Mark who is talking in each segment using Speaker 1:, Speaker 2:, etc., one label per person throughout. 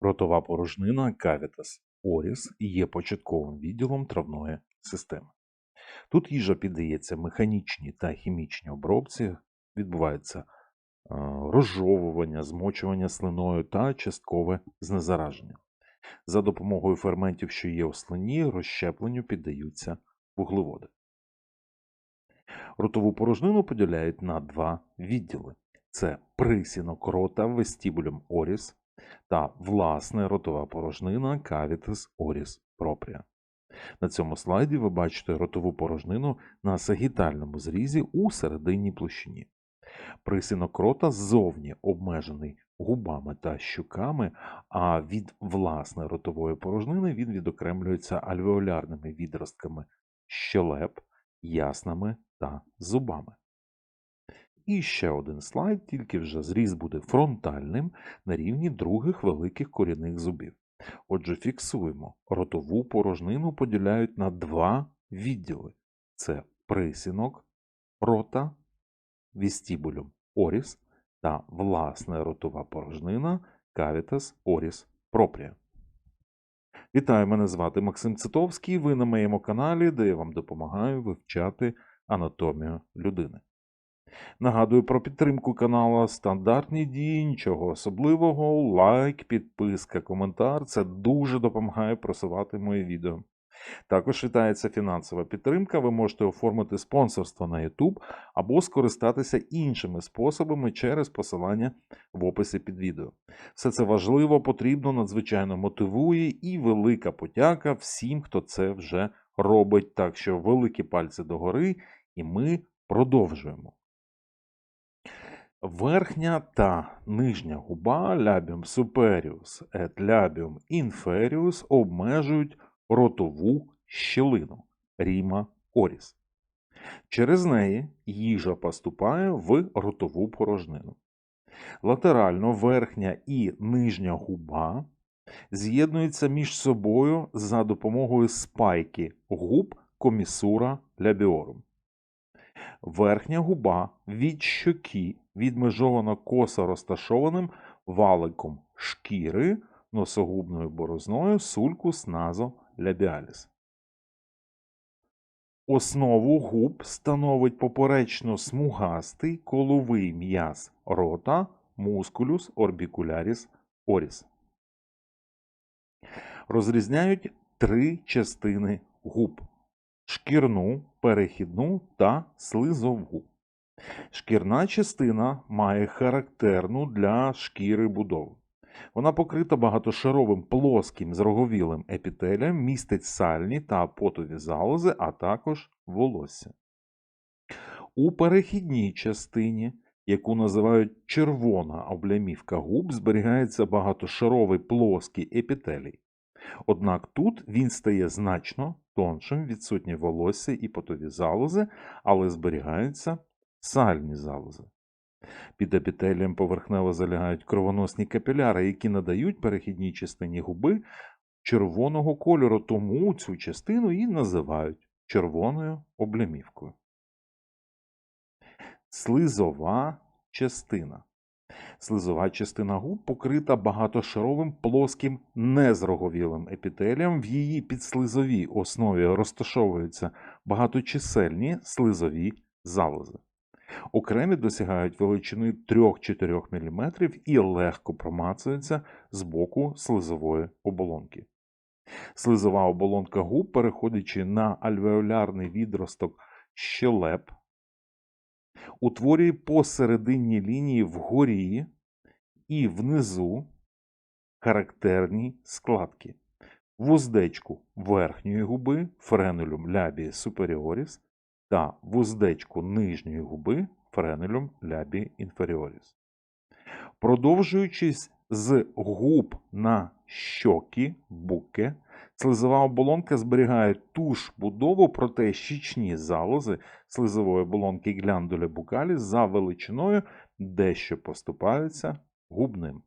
Speaker 1: Ротова порожнина кавітас оріс є початковим відділом травної системи. Тут їжа піддається механічній та хімічній обробці, відбувається е, розжовування, змочування слиною та часткове знезараження. За допомогою ферментів, що є у слині, розщепленню піддаються вуглеводи. Ротову порожнину поділяють на два відділи: це присінок рота вестибулем оріс та власне ротова порожнина кавітис оріс пропрія. На цьому слайді ви бачите ротову порожнину на сагітальному зрізі у серединній площині. Присінок рота ззовні обмежений губами та щуками, а від власне ротової порожнини він відокремлюється альвеолярними відростками щелеп, яснами та зубами. І ще один слайд, тільки вже зріз буде фронтальним на рівні других великих корінних зубів. Отже, фіксуємо, ротову порожнину поділяють на два відділи: це присінок рота, вестибулюм оріс та власне ротова порожнина кавітас оріс пропрія. Вітаю, мене звати Максим Цитовський. Ви на моєму каналі, де я вам допомагаю вивчати анатомію людини. Нагадую про підтримку каналу Стандартні дії, нічого особливого, лайк, підписка, коментар. Це дуже допомагає просувати мої відео. Також вітається фінансова підтримка. Ви можете оформити спонсорство на YouTube або скористатися іншими способами через посилання в описі під відео. Все це важливо, потрібно, надзвичайно мотивує і велика подяка всім, хто це вже робить. Так що великі пальці догори, і ми продовжуємо. Верхня та нижня губа labium superius et labium inferius обмежують ротову щілину ріма оріс. Через неї їжа поступає в ротову порожнину. Латерально верхня і нижня губа з'єднуються між собою за допомогою спайки губ комісура лябіорум. Верхня губа від щоки відмежована косо розташованим валиком шкіри носогубною борозною сулькус назо лябіаліс. Основу губ становить поперечно смугастий коловий м'яз рота мускулюс орбікуляріс оріс. Розрізняють три частини губ шкірну, перехідну та слизову. Шкірна частина має характерну для шкіри будову. Вона покрита багатошаровим плоским зроговілим епітелієм, містить сальні та потові залози, а також волосся. У перехідній частині, яку називають червона облямівка губ, зберігається багатошаровий плоский епітелій. Однак тут він стає значно тоншим, відсутні волосся і потові залози, але зберігаються сальні залози. Під епітелієм поверхнево залягають кровоносні капіляри, які надають перехідній частині губи червоного кольору, тому цю частину і називають червоною облямівкою. Слизова частина. Слизова частина губ покрита багатошаровим плоским незроговілим епітелієм. В її підслизовій основі розташовуються багаточисельні слизові залози. Окремі досягають величини 3-4 мм і легко промацуються з боку слизової оболонки. Слизова оболонка губ, переходячи на альвеолярний відросток щелеп, утворює посередині лінії вгорі і внизу характерні складки. Вуздечку верхньої губи френелюм лябі суперіоріс та вуздечку нижньої губи френелюм лябі інферіоріс. Продовжуючись з губ на щоки, буки, слизова оболонка зберігає ту ж будову, проте щічні залози слизової оболонки гляндуля букалі за величиною дещо поступаються губним.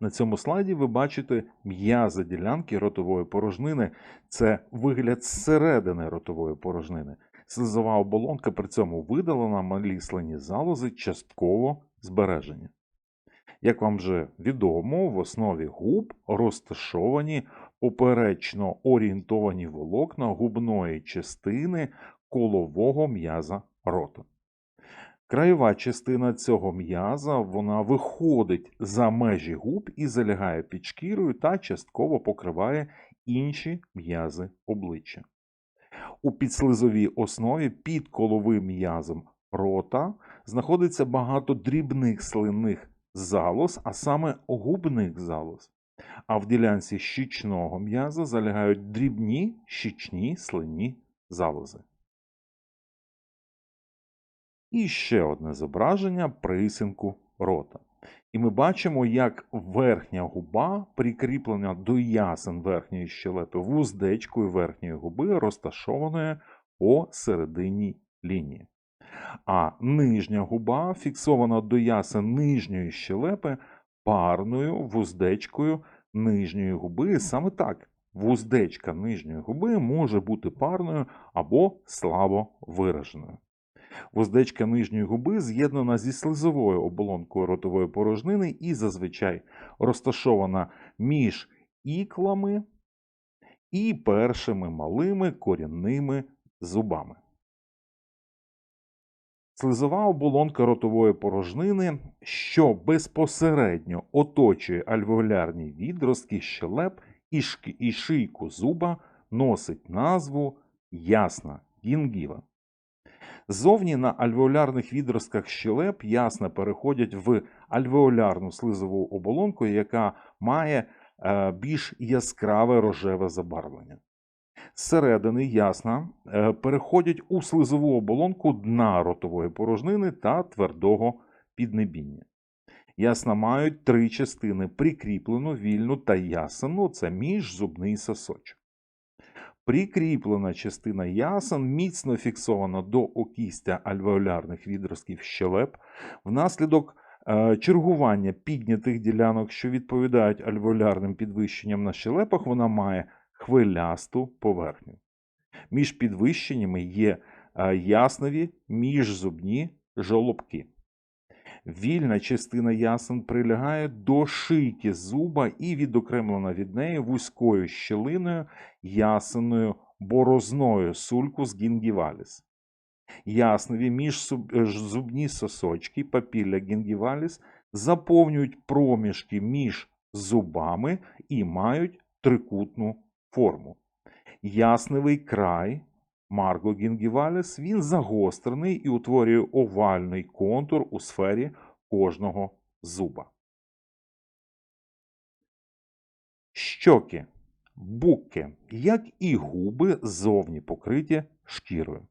Speaker 1: На цьому слайді ви бачите м'язи ділянки ротової порожнини. Це вигляд зсередини ротової порожнини. Слизова оболонка при цьому видалена, малі слині залози частково збережені. Як вам вже відомо, в основі губ розташовані поперечно орієнтовані волокна губної частини колового м'яза рота. Краєва частина цього м'яза вона виходить за межі губ і залягає під шкірою та частково покриває інші м'язи обличчя. У підслизовій основі під коловим м'язом рота знаходиться багато дрібних слинних залоз, а саме губних залоз. А в ділянці щічного м'яза залягають дрібні щічні слинні залози. І ще одне зображення присинку рота. І ми бачимо, як верхня губа прикріплена до ясен верхньої щелепи вуздечкою верхньої губи, розташованої по середині лінії. А нижня губа фіксована до ясен нижньої щелепи парною вуздечкою нижньої губи. Саме так, вуздечка нижньої губи може бути парною або слабо вираженою. Вуздечка нижньої губи з'єднана зі слизовою оболонкою ротової порожнини і зазвичай розташована між іклами і першими малими корінними зубами. Слизова оболонка ротової порожнини, що безпосередньо оточує альвеолярні відростки щелеп і, шки- і шийку зуба, носить назву ясна гінгіва. Зовні на альвеолярних відростках щелеп ясно переходять в альвеолярну слизову оболонку, яка має е, більш яскраве рожеве забарвлення. Зсередини ясна е, переходять у слизову оболонку дна ротової порожнини та твердого піднебіння. Ясна мають три частини: прикріплену, вільну та ясену це міжзубний сосочок. Прикріплена частина ясен міцно фіксована до окістя альвеолярних відростків щелеп. Внаслідок е, чергування піднятих ділянок, що відповідають альвеолярним підвищенням на щелепах, вона має хвилясту поверхню. Між підвищеннями є е, яснові міжзубні жолобки. Вільна частина ясен прилягає до шийки зуба і відокремлена від неї вузькою щелиною ясеною борозною сулькус гінгіваліс. Яснові міжзубні сосочки папілля гінгіваліс заповнюють проміжки між зубами і мають трикутну форму. Ясневий край Марго гінгіваліс він загострений і утворює овальний контур у сфері кожного зуба. Щоки, букки, як і губи, зовні покриті шкірою.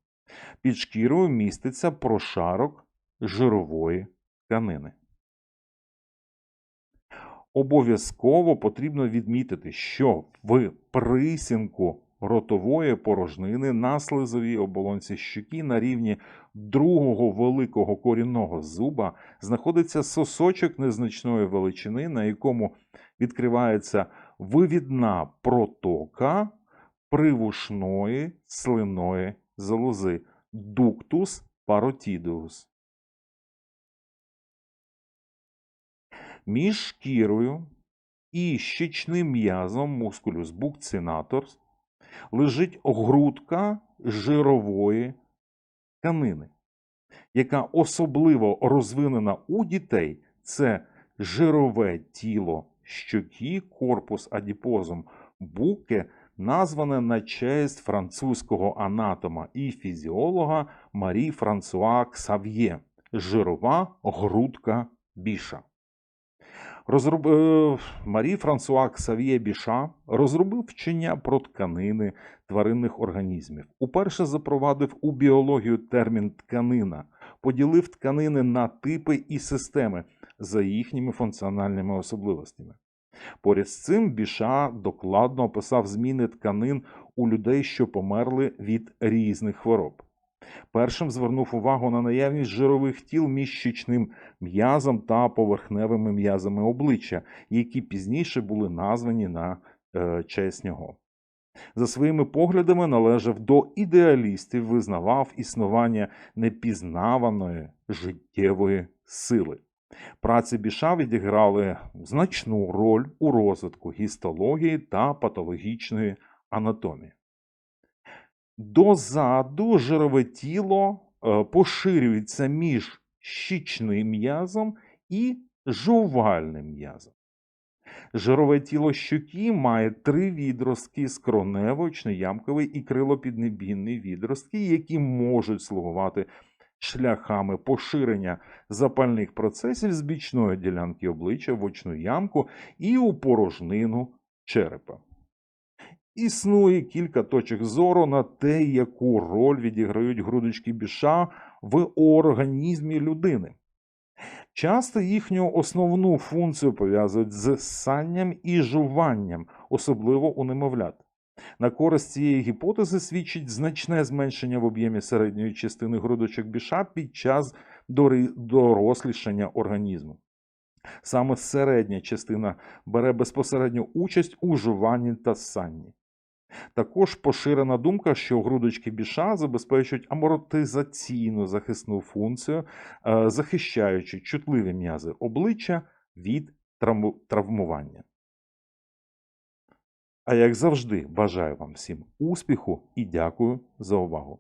Speaker 1: Під шкірою міститься прошарок жирової тканини. Обов'язково потрібно відмітити, що в присінку ротової порожнини на слизовій оболонці щоки на рівні другого великого корінного зуба знаходиться сосочок незначної величини, на якому відкривається вивідна протока привушної слинної залози дуктус паротідеус. Між шкірою і щічним м'язом мускулюс buccinator лежить грудка жирової тканини, яка особливо розвинена у дітей. Це жирове тіло щоки, корпус адіпозом буки, назване на честь французького анатома і фізіолога Марі Франсуа Ксав'є жирова грудка біша. Розроб... е, Марі Франсуа Ксав'є Біша розробив вчення про тканини тваринних організмів. Уперше запровадив у біологію термін тканина, поділив тканини на типи і системи за їхніми функціональними особливостями. Поряд з цим Біша докладно описав зміни тканин у людей, що померли від різних хвороб. Першим звернув увагу на наявність жирових тіл між щічним м'язом та поверхневими м'язами обличчя, які пізніше були названі на е, честь нього. За своїми поглядами належав до ідеалістів, визнавав існування непізнаваної життєвої сили. Праці Біша відіграли значну роль у розвитку гістології та патологічної анатомії. Дозаду жирове тіло е, поширюється між щічним м'язом і жувальним м'язом. Жирове тіло щоки має три відростки скронево, очноямковий і крилопіднебінний відростки, які можуть слугувати шляхами поширення запальних процесів з бічної ділянки обличчя в очну ямку і у порожнину черепа. Існує кілька точок зору на те, яку роль відіграють грудочки біша в організмі людини. Часто їхню основну функцію пов'язують з ссанням і жуванням, особливо у немовлят. На користь цієї гіпотези свідчить значне зменшення в об'ємі середньої частини грудочок біша під час дорослішання організму. Саме середня частина бере безпосередню участь у жуванні та ссанні. Також поширена думка, що грудочки біша забезпечують амортизаційну захисну функцію, е, захищаючи чутливі м'язи обличчя від травмування. А як завжди, бажаю вам всім успіху і дякую за увагу.